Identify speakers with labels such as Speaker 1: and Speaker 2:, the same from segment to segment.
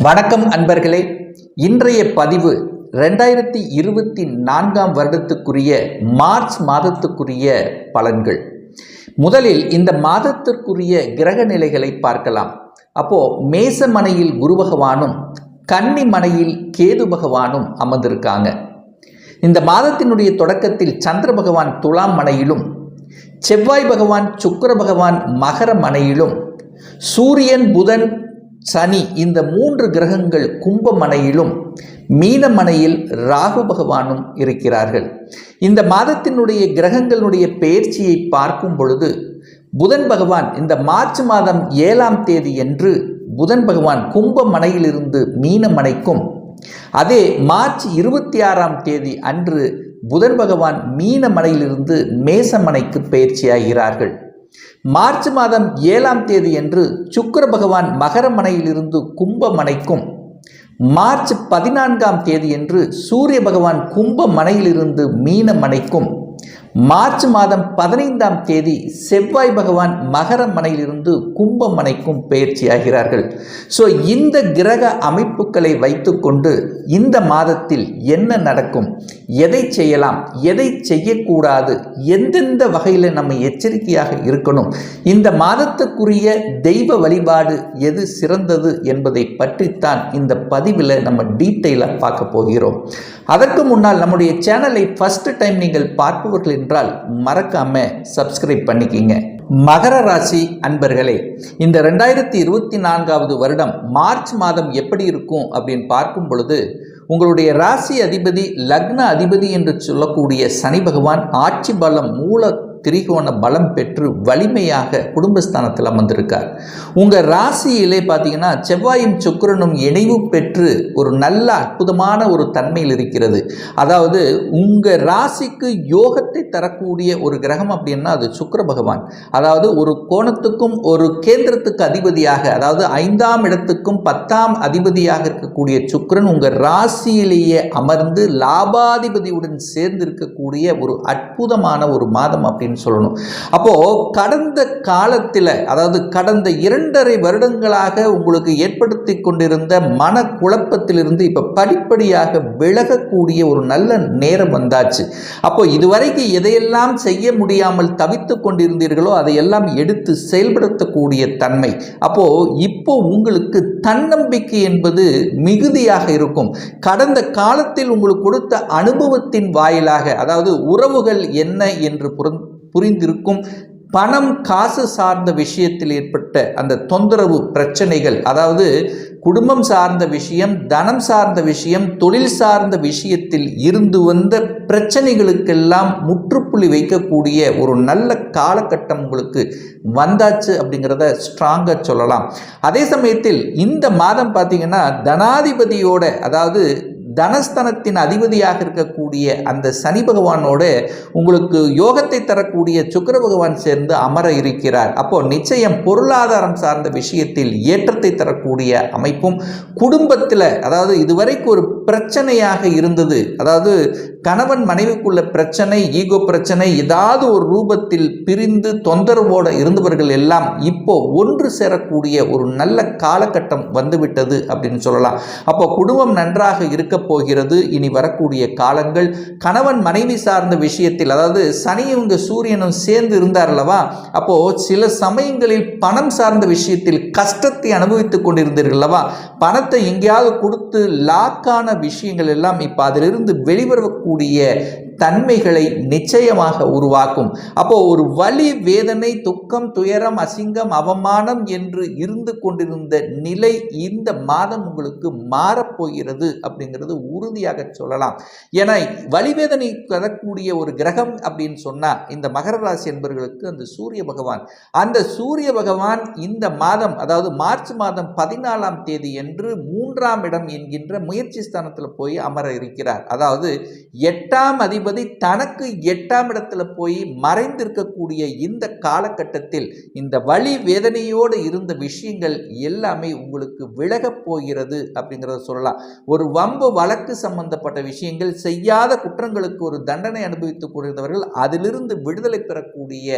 Speaker 1: வணக்கம் அன்பர்களே. இன்றைய பதிவு ரெண்டாயிரத்தி இருபத்தி நான்காம் வருடத்துக்குரிய மார்ச் மாதத்துக்குரிய பலன்கள். முதலில் இந்த மாதத்திற்குரிய கிரக நிலைகளை பார்க்கலாம். அப்போ மேசமனையில் குரு பகவானும் கன்னி மனையில் கேது பகவானும் அமர்ந்திருக்காங்க. இந்த மாதத்தினுடைய தொடக்கத்தில் சந்திர பகவான் துலாம் மனையிலும் செவ்வாய் பகவான் சுக்கர பகவான் மகர மனையிலும் சூரியன் புதன் சனி இந்த மூன்று கிரகங்கள் கும்பமனையிலும் மீனமனையில் ராகு பகவானும் இருக்கிறார்கள். இந்த மாதத்தினுடைய கிரகங்களுடைய பெயர்ச்சியை பார்க்கும் பொழுது புதன் பகவான் இந்த மார்ச் மாதம் ஏழாம் தேதி என்று புதன் பகவான் கும்பமனையிலிருந்து மீனமனைக்கும். அதே மார்ச் இருபத்தி ஆறாம் தேதி அன்று புதன் பகவான் மீனமனையிலிருந்து மேசமனைக்கு பயிற்சியாகிறார்கள் மார்ச் மாதம் ஏழாம் தேதி என்று சுக்கர பகவான் மகரமனையிலிருந்து கும்பமனைக்கும். மார்ச் பதினான்காம் தேதியன்று சூரிய பகவான் கும்பமனையிலிருந்து மீனமனைக்கும். மார்ச் மாதம் பதினைந்தாம் தேதி செவ்வாய் பகவான் மகர மனையிலிருந்து கும்பமனைக்கும் பயிற்சியாகிறார்கள் ஸோ இந்த கிரக அமைப்புகளை வைத்துக்கொண்டு இந்த மாதத்தில் என்ன நடக்கும்? எதை செய்யலாம்? எதை செய்யக்கூடாது? எந்தெந்த வகையில் நம்ம எச்சரிக்கையாக இருக்கணும்? இந்த மாதத்துக்குரிய தெய்வ வழிபாடு எது சிறந்தது என்பதை பற்றித்தான் இந்த பதிவில் நம்ம டீட்டெயிலாக பார்க்க போகிறோம். அதற்கு முன்னால் நம்முடைய சேனலை ஃபஸ்ட் டைம் நீங்கள் பார்ப்பவர்களின் என்றால் மறக்காம சப்ஸ்கிரைப் பண்ணிக்கிங்க. மகர ராசி அன்பர்களே இந்த ரெண்டாயிரத்தி இருபத்தி நான்காவது வருடம் மார்ச் மாதம் எப்படி இருக்கும் அப்படின்னு பார்க்கும் பொழுது உங்களுடைய ராசி அதிபதி லக்ன அதிபதி என்று சொல்லக்கூடிய சனி பகவான் ஆட்சி பலம் மூல திரிகோண பலம் பெற்று வலிமையாக குடும்பஸ்தானத்தில் அமர்ந்திருக்கார். உங்கள் ராசியிலே பார்த்தீங்கன்னா செவ்வாயும் சுக்கிரனும் இணைவு பெற்று ஒரு நல்ல அற்புதமான ஒரு தன்மையில் இருக்கிறது. அதாவது உங்கள் ராசிக்கு யோகத்தை தரக்கூடிய ஒரு கிரகம் அப்படின்னா அது சுக்கிர பகவான். அதாவது ஒரு கோணத்துக்கும் ஒரு கேந்திரத்துக்கு அதிபதியாக அதாவது ஐந்தாம் இடத்துக்கும் பத்தாம் அதிபதியாக இருக்கக்கூடிய சுக்கிரன் உங்கள் ராசியிலேயே அமர்ந்து லாபாதிபதியுடன் சேர்ந்து இருக்கக்கூடிய ஒரு அற்புதமான ஒரு மாதம் அப்படின்னு அப்படின்னு சொல்லணும். அப்போது கடந்த காலத்தில் அதாவது கடந்த இரண்டரை வருடங்களாக உங்களுக்கு ஏற்படுத்தி கொண்டிருந்த மனக்குழப்பத்திலிருந்து இப்போ படிப்படியாக விலகக்கூடிய ஒரு நல்ல நேரம் வந்தாச்சு. அப்போ இதுவரைக்கும் எதையெல்லாம் செய்ய முடியாமல் தவித்து கொண்டிருந்தீர்களோ அதையெல்லாம் எடுத்து செயல்படுத்தக்கூடிய தன்மை. அப்போ இப்போ உங்களுக்கு தன்னம்பிக்கை என்பது மிகுதியாக இருக்கும். கடந்த காலத்தில் உங்களுக்கு கொடுத்த அனுபவத்தின் வாயிலாக அதாவது உறவுகள் என்ன என்று புரிந்திருக்கும். பணம் காசு சார்ந்த விஷயத்தில் ஏற்பட்ட அந்த தொந்தரவு பிரச்சனைகள் அதாவது குடும்பம் சார்ந்த விஷயம் தனம் சார்ந்த விஷயம் தொழில் சார்ந்த விஷயத்தில் இருந்து வந்த பிரச்சனைகளுக்கெல்லாம் முற்றுப்புள்ளி வைக்கக்கூடிய ஒரு நல்ல காலகட்டம் உங்களுக்கு வந்தாச்சு அப்படிங்கிறத ஸ்ட்ராங்காக சொல்லலாம். அதே சமயத்தில் இந்த மாதம் பார்த்தீங்கன்னா தனாதிபதியோட அதாவது தனஸ்தனத்தின் அதிபதியாக இருக்கக்கூடிய அந்த சனி பகவானோடு உங்களுக்கு யோகத்தை தரக்கூடிய சுக்கர பகவான் சேர்ந்து அமர இருக்கிறார். அப்போ நிச்சயம் பொருளாதாரம் சார்ந்த விஷயத்தில் ஏற்றத்தை தரக்கூடிய அமைப்பும் குடும்பத்தில் அதாவது இதுவரைக்கும் ஒரு பிரச்சனையாக இருந்தது. அதாவது கணவன் மனைவிக்குள்ள பிரச்சனை ஈகோ பிரச்சனை ஏதாவது ஒரு ரூபத்தில் பிரிந்து தொந்தரவோடு இருந்தவர்கள் எல்லாம் இப்போ ஒன்று சேரக்கூடிய ஒரு நல்ல காலகட்டம் வந்துவிட்டது அப்படின்னு சொல்லலாம். அப்போ குடும்பம் நன்றாக இருக்க போகிறது. இனி வரக்கூடிய காலங்கள் கணவன் மனைவி சார்ந்த விஷயத்தில் அதாவது சனியும் இவங்க சூரியனும் சேர்ந்து இருந்தார் அல்லவா அப்போ சில சமயங்களில் பணம் சார்ந்த விஷயத்தில் கஷ்டத்தை அனுபவித்துக் கொண்டிருந்தீர்கள் அல்லவா? பணத்தை எங்கேயாவது கொடுத்து லாக்கான விஷயங்கள் எல்லாம் இப்போ அதிலிருந்து வெளிவரக்கூடிய தன்மைகளை நிச்சயமாக உருவாக்கும். அப்போ ஒரு வலி வேதனை துக்கம் துயரம் அசிங்கம் அவமானம் என்று இருந்து கொண்டிருந்த நிலை இந்த மாதம் உங்களுக்கு மாறப்போகிறது அப்படிங்கிறது என்பது உறுதியாக சொல்லலாம். என வலிவேதனை தரக்கூடிய ஒரு கிரகம் அப்படின்னு சொன்னால் இந்த மகர ராசி என்பவர்களுக்கு அந்த சூரிய பகவான். அந்த சூரிய பகவான் இந்த மாதம் அதாவது மார்ச் மாதம் பதினாலாம் தேதி என்று மூன்றாம் இடம் என்கின்ற முயற்சி ஸ்தானத்தில் போய் அமர இருக்கிறார். அதாவது எட்டாம் அதிபதி தனக்கு எட்டாம் இடத்துல போய் மறைந்திருக்கக்கூடிய இந்த காலகட்டத்தில் இந்த வழி வேதனையோடு இருந்த விஷயங்கள் எல்லாமே உங்களுக்கு விலகப் போகிறது அப்படிங்கிறத சொல்லலாம். ஒரு வம்பு வழக்கு சம்பந்தப்பட்ட விஷயங்கள் செய்யாத குற்றங்களுக்கு ஒரு தண்டனை அனுபவித்துக் கொண்டிருந்தவர்கள் அதிலிருந்து விடுதலை பெறக்கூடிய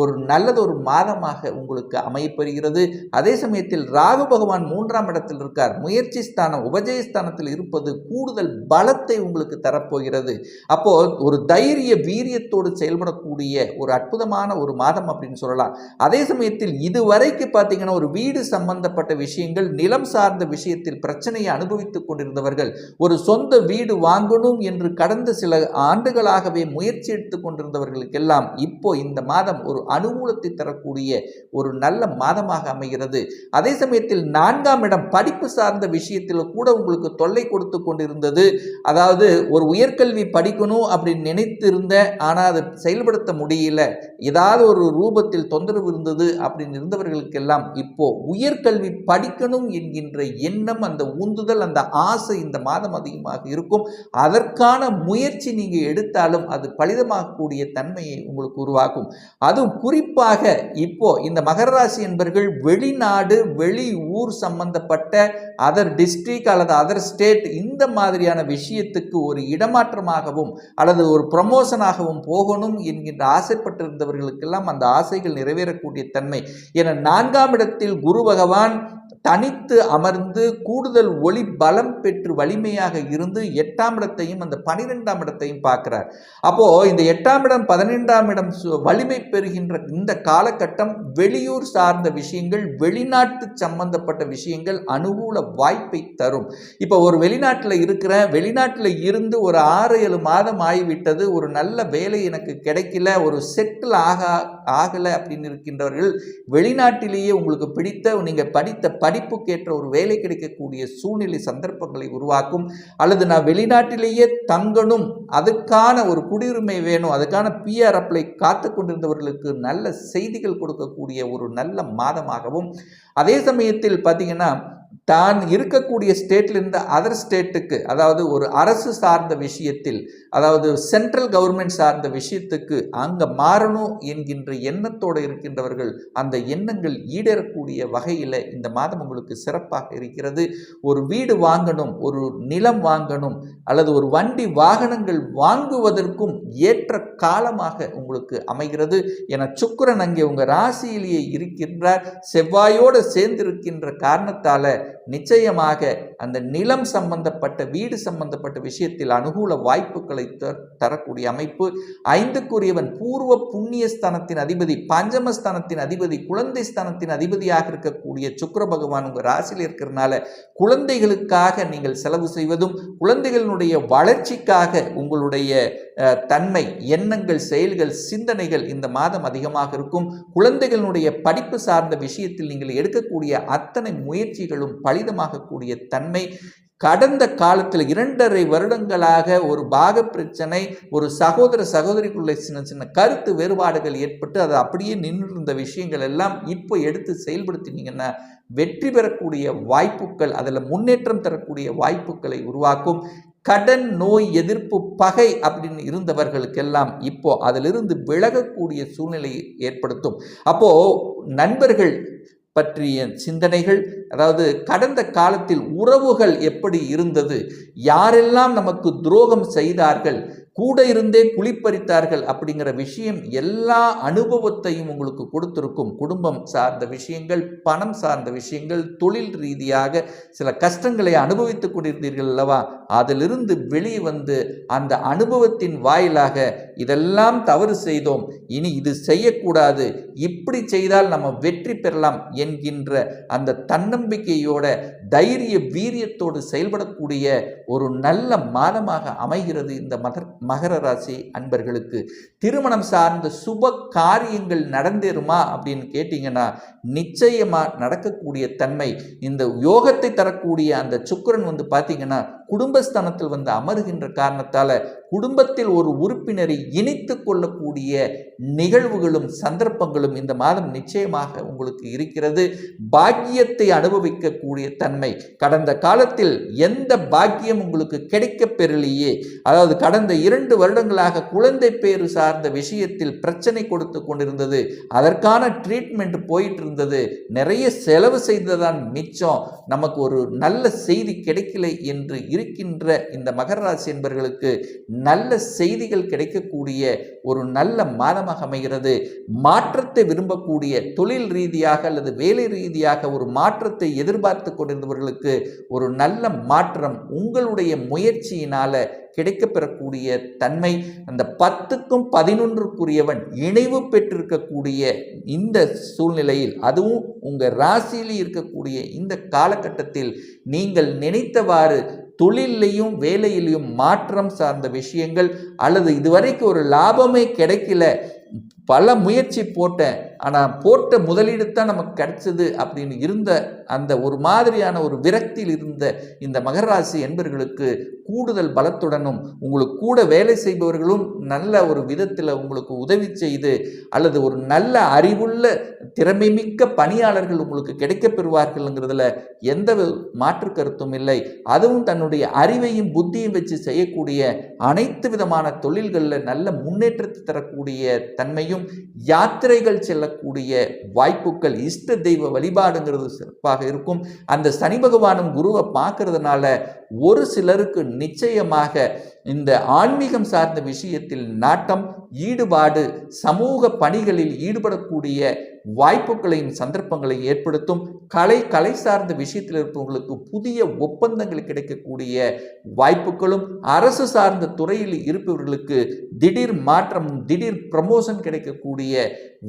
Speaker 1: ஒரு நல்லது ஒரு மாதமாக உங்களுக்கு அமையப்பெறுகிறது. அதே சமயத்தில் ராகு பகவான் மூன்றாம் இடத்தில் இருக்கார். முயற்சி ஸ்தானம் உபஜயஸ்தானத்தில் இருப்பது கூடுதல் பலத்தை உங்களுக்கு தரப்போகிறது. அப்போ ஒரு தைரிய வீரியத்தோடு செயல்படக்கூடிய ஒரு அற்புதமான ஒரு மாதம் அப்படின்னு சொல்லலாம். அதே சமயத்தில் இதுவரைக்கு பார்த்தீங்கன்னா ஒரு வீடு சம்பந்தப்பட்ட விஷயங்கள் நிலம் சார்ந்த விஷயத்தில் பிரச்சனையை அனுபவித்துக் கொண்டிருந்தவர்கள் ஒரு ஒரு சொந்த வீடு வாங்கணும் என்று கடந்த சில ஆண்டுகளாகவே முயற்சி எடுத்து கொண்டிருந்தவர்களுக்கெல்லாம் இப்போ இந்த மாதம் ஒரு அனுகூலத்தை தரக்கூடிய ஒரு நல்ல மாதமாக அமைகிறது. அதே சமயத்தில் நான்காம் இடம் படிப்பு சார்ந்த விஷயத்தில் கூட உங்களுக்கு தொல்லை கொடுத்து கொண்டிருந்தது. அதாவது ஒரு உயர்கல்வி படிக்கணும் அப்படின்னு நினைத்திருந்த ஆனால் அதை செயல்படுத்த முடியல. ஏதாவது ஒரு ரூபத்தில் தொந்தரவு இருந்தது அப்படின்னு இருந்தவர்களுக்கெல்லாம் இப்போ உயர்கல்வி படிக்கணும் என்கின்ற எண்ணம் அந்த உந்துதல் அந்த ஆசை இந்த மாதம் அதிகமாக இருக்கும். அதற்கான முயற்சி நீங்கள் எடுத்தாலும் அது பலிதமாகக்கூடிய தன்மையை உங்களுக்கு உருவாக்கும். அதுவும் குறிப்பாக இப்போ இந்த மகர ராசி என்பர்கள் வெளிநாடு வெளி ஊர் சம்பந்தப்பட்ட அதர் டிஸ்ட்ரிக் அல்லது அதர் ஸ்டேட் இந்த மாதிரியான விஷயத்துக்கு ஒரு இடமாற்றமாகவும் அல்லது ஒரு ப்ரமோஷனாகவும் போகணும் என்கின்ற ஆசைப்பட்டிருந்தவர்களுக்கெல்லாம் அந்த ஆசைகள் நிறைவேறக்கூடிய தன்மை. என நான்காம் இடத்தில் குரு பகவான் தனித்து அமர்ந்து கூடுதல் ஒளி பலம் பெற்று வலிமையாக இருந்து எட்டாம் இடத்தையும் அந்த பனிரெண்டாம் இடத்தையும் பார்க்கிறார். அப்போ இந்த எட்டாம் இடம் பதினெண்டாம் இடம் சு- வலிமை பெறுகின்ற இந்த காலகட்டம் வெளியூர் சார்ந்த விஷயங்கள் வெளிநாட்டு சம்பந்தப்பட்ட விஷயங்கள் அனுகூல வாய்ப்பை தரும். இப்போ ஒரு வெளிநாட்டில் இருக்கிற வெளிநாட்டில் இருந்து ஒரு ஆறு ஏழு மாதம் ஆகிவிட்டது ஒரு நல்ல வேலை எனக்கு கிடைக்கல ஒரு செட்டில் ஆக ஆகலை அப்படின்னு இருக்கின்றவர்கள் வெளிநாட்டிலேயே உங்களுக்கு பிடித்த நீங்கள் படித்த படிப்புக்கேற்ற ஒரு வேலை கிடைக்கக்கூடிய சூழ்நிலை சந்தர்ப்பங்களை உருவாக்கும். அல்லது நான் வெளிநாட்டிலேயே தங்கணும் அதுக்கான ஒரு குடியுரிமை வேணும் அதுக்கான பிஆர் அப்ளை காத்து கொண்டிருந்தவர்களுக்கு நல்ல செய்திகள் கொடுக்கக்கூடிய ஒரு நல்ல மாதமாகவும். அதே சமயத்தில் பார்த்தீங்கன்னா தான் இருக்கக்கூடிய ஸ்டேட்லேருந்து அதர் ஸ்டேட்டுக்கு அதாவது ஒரு அரசு சார்ந்த விஷயத்தில் அதாவது சென்ட்ரல் கவர்மெண்ட் சார்ந்த விஷயத்துக்கு அங்கே மாறணும் என்கின்ற எண்ணத்தோடு இருக்கின்றவர்கள் அந்த எண்ணங்கள் ஈடேறக்கூடிய வகையில் இந்த மாதம் உங்களுக்கு சிறப்பாக இருக்கிறது. ஒரு வீடு வாங்கணும் ஒரு நிலம் வாங்கணும் அல்லது ஒரு வண்டி வாகனங்கள் வாங்குவதற்கும் ஏற்ற காலமாக உங்களுக்கு அமைகிறது. என சுக்கரன் அங்கே உங்கள் ராசியிலேயே இருக்கின்றார். செவ்வாயோடு சேர்ந்திருக்கின்ற காரணத்தால் நிச்சயமாக அந்த நிலம் சம்பந்தப்பட்ட வீடு சம்பந்தப்பட்ட விஷயத்தில் அனுகூல வாய்ப்புகளை த- தரக்கூடிய அமைப்பு. ஐந்துக்குரியவன் பூர்வ புண்ணிய ஸ்தானத்தின் அதிபதி பஞ்சமஸ்தானத்தின் அதிபதி குழந்தை ஸ்தானத்தின் அதிபதியாக இருக்கக்கூடிய சுக்கர பகவான் உங்கள் ராசியில் இருக்கிறனால குழந்தைகளுக்காக நீங்கள் செலவு செய்வதும் குழந்தைகளினுடைய வளர்ச்சிக்காக உங்களுடைய தன்மை எண்ணங்கள் செயல்கள் சிந்தனைகள் இந்த மாதம் அதிகமாக இருக்கும். குழந்தைகளுடைய படிப்பு சார்ந்த விஷயத்தில் நீங்கள் எடுக்கக்கூடிய அத்தனை முயற்சிகளும் பலிதமாகக்கூடிய தன்மை கடந்த காலத்தில் இரண்டரை வருடங்களாக ஒரு பாக பிரச்சனை ஒரு சகோதர சகோதரிக்குள்ளே சின்ன சின்ன கருத்து வேறுபாடுகள் ஏற்பட்டு அது அப்படியே நின்றிருந்த விஷயங்கள் எல்லாம் இப்போ எடுத்து செயல்படுத்தினீங்கன்னா வெற்றி பெறக்கூடிய வாய்ப்புகள் அதில் முன்னேற்றம் தரக்கூடிய வாய்ப்புகளை உருவாக்கும். கடன் நோய் எதிர்ப்பு பகை அப்படின்னு இருந்தவர்களுக்கெல்லாம் இப்போ அதிலிருந்து விலகக்கூடிய சூழ்நிலையை ஏற்படுத்தும். அப்போ நண்பர்கள் பற்றிய சிந்தனைகள் அதாவது கடந்த காலத்தில் உறவுகள் எப்படி இருந்தது யாரெல்லாம் நமக்கு துரோகம் செய்தார்கள் கூட இருந்தே குளிப்பறித்தார்கள் அப்படிங்கிற விஷயம் எல்லா அனுபவத்தையும் உங்களுக்கு கொடுத்திருக்கும். குடும்பம் சார்ந்த விஷயங்கள் பணம் சார்ந்த விஷயங்கள் தொழில் ரீதியாக சில கஷ்டங்களை அனுபவித்துக் கொண்டிருந்தீர்கள் அல்லவா? அதிலிருந்து வெளியே வந்து அந்த அனுபவத்தின் வாயிலாக இதெல்லாம் தவறு செய்தோம். இனி இது செய்யக்கூடாது. இப்படி செய்தால் நம்ம வெற்றி பெறலாம் என்கின்ற அந்த தன்னம்பிக்கையோட தைரிய வீரியத்தோடு செயல்படக்கூடிய ஒரு நல்ல மாதமாக அமைகிறது இந்த மகர் மகர ராசி அன்பர்களுக்கு. திருமணம் சார்ந்த சுப காரியங்கள் நடந்தேறுமா அப்படின்னு கேட்டிங்கன்னா நிச்சயமா நடக்கக்கூடிய தன்மை இந்த யோகத்தை தரக்கூடிய அந்த சுக்கிரன் வந்து பார்த்தீங்கன்னா குடும்பஸ்தானத்தில் வந்து அமருகின்ற காரணத்தால குடும்பத்தில் ஒரு உறுப்பினரை இணைத்து கொள்ளக்கூடிய நிகழ்வுகளும் சந்தர்ப்பங்களும் இந்த மாதம் நிச்சயமாக உங்களுக்கு இருக்கிறது. பாக்கியத்தை அனுபவிக்கக்கூடிய தன்மை. கடந்த காலத்தில் எந்த பாக்கியம் உங்களுக்கு கிடைக்கப் பெறலையே? அதாவது கடந்த இரண்டு வருடங்களாக குழந்தை பேறு சார்ந்த விஷயத்தில் பிரச்சனை கொடுத்து கொண்டிருந்தது. அதற்கான ட்ரீட்மெண்ட் போயிட்டு இருந்தது நிறைய செலவு செய்ததான் மிச்சம். நமக்கு ஒரு நல்ல செய்தி கிடைக்கல என்று இருக்கின்ற இந்த மகர ராசி என்பவர்களுக்கு நல்ல செய்திகள் கிடைக்கக்கூடிய ஒரு நல்ல மாதமாக அமைகிறது. மாற்றத்தை விரும்பக்கூடிய தொழில் ரீதியாக அல்லது வேலை ரீதியாக ஒரு மாற்றத்தை எதிர்பார்த்து கொண்டிருந்தவர்களுக்கு ஒரு நல்ல மாற்றம் உங்களுடைய முயற்சியினால கிடைக்கப்பெறக்கூடிய தன்மை அந்த பத்துக்கும் பதினொன்றுக்குரியவன் இணைவு பெற்றிருக்கக்கூடிய இந்த சூழ்நிலையில் அதுவும் உங்கள் ராசியில் இருக்கக்கூடிய இந்த காலகட்டத்தில் நீங்கள் நினைத்தவாறு தொழிலையும் வேலையிலையும் மாற்றம் சார்ந்த விஷயங்கள் அல்லது இதுவரைக்கும் ஒரு லாபமே கிடைக்கல. பல முயற்சி போட்டேன். ஆனால் போட்ட முதலீடு தான் நமக்கு கிடைச்சது அப்படின்னு இருந்த அந்த ஒரு மாதிரியான ஒரு விரக்தியில் இருந்த இந்த மகராசி என்பர்களுக்கு கூடுதல் பலத்துடனும் உங்களுக்கு கூட வேலை செய்பவர்களும் நல்ல ஒரு விதத்தில் உங்களுக்கு உதவி செய்து அல்லது ஒரு நல்ல அறிவுள்ள திறமை மிக்க பணியாளர்கள் உங்களுக்கு கிடைக்கப் பெறுவார்கள்ங்கிறதுல எந்த மாற்று கருத்தும் இல்லை. அதுவும் தன்னுடைய அறிவையும் புத்தியும் வச்சு செய்யக்கூடிய அனைத்து விதமான தொழில்களில் நல்ல முன்னேற்றத்தை தரக்கூடிய தன்மையும் யாத்திரைகள் செல்லக்கூடிய வாய்ப்புகள் இஷ்ட தெய்வ வழிபாடுங்கிறது சிறப்பாக இருக்கும். அந்த சனி பகவானும் குருவை பார்க்கறதுனால ஒரு சிலருக்கு நிச்சயமாக இந்த ஆன்மீகம் சார்ந்த விஷயத்தில் நாட்டம் ஈடுபாடு சமூக பணிகளில் ஈடுபடக்கூடிய வாய்ப்புகளையும் சந்தர்ப்பங்களையும் ஏற்படுத்தும். கலை கலை சார்ந்த விஷயத்தில் இருப்பவங்களுக்கு புதிய ஒப்பந்தங்கள் கிடைக்கக்கூடிய வாய்ப்புகளும் அரசு சார்ந்த துறையில் இருப்பவர்களுக்கு திடீர் மாற்றம் திடீர் ப்ரமோஷன் கிடைக்கக்கூடிய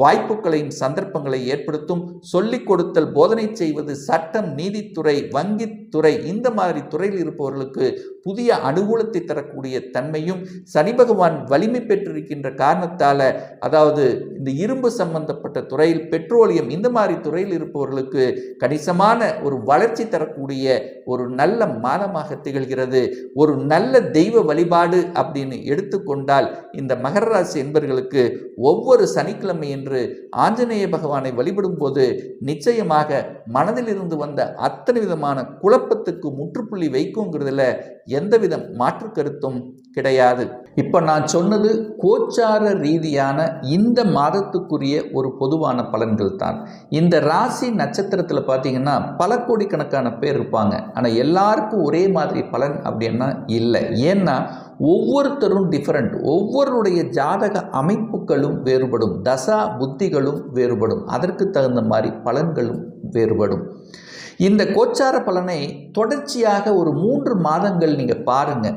Speaker 1: வாய்ப்புகளையும் சந்தர்ப்பங்களை ஏற்படுத்தும். சொல்லிக் கொடுத்தல் போதனை செய்வது சட்டம் நீதித்துறை வங்கித்துறை இந்த மாதிரி துறையில் இருப்பவர்களுக்கு புதிய அனுகூலத்தை தரக்கூடிய தன்மையும் சனி பகவான் வலிமை பெற்றிருக்கின்ற காரணத்தால் அதாவது இந்த இரும்பு சம்பந்தப்பட்ட துறையில் பெட்ரோலியம் இந்த மாதிரி துறையில் இருப்பவர்களுக்கு கணிசமான ஒரு வளர்ச்சி தரக்கூடிய ஒரு நல்ல மாதமாக திகழ்கிறது ஒரு நல்ல தெய்வ வழிபாடு அப்படின்னு எடுத்துக்கொண்டால் இந்த மகர ராசி என்பர்களுக்கு ஒவ்வொரு சனிக்கிழமை என்று ஆஞ்சநேய பகவானை வழிபடும் போது நிச்சயமாக மனதிலிருந்து வந்த அத்தனை விதமான குழப்பத்துக்கு முற்றுப்புள்ளி வைக்குங்கிறதுல எந்தவித மாற்று கருத்தும் கிடையாது. இப்போ நான் சொன்னது கோச்சார ரீதியான இந்த மாதத்துக்குரிய ஒரு பொதுவான பலன்கள் தான். இந்த ராசி நட்சத்திரத்தில் பார்த்தீங்கன்னா பல கோடிக்கணக்கான பேர் இருப்பாங்க. ஆனால் எல்லாருக்கும் ஒரே மாதிரி பலன் அப்படின்னா இல்லை. ஏன்னா ஒவ்வொருத்தரும் டிஃப்ரெண்ட் ஒவ்வொருடைய ஜாதக அமைப்புகளும் வேறுபடும். தசா புத்திகளும் வேறுபடும். அதற்கு தகுந்த மாதிரி பலன்களும் வேறுபடும். இந்த கோச்சார பலனை தொடர்ச்சியாக ஒரு மூன்று மாதங்கள் நீங்கள் பாருங்கள்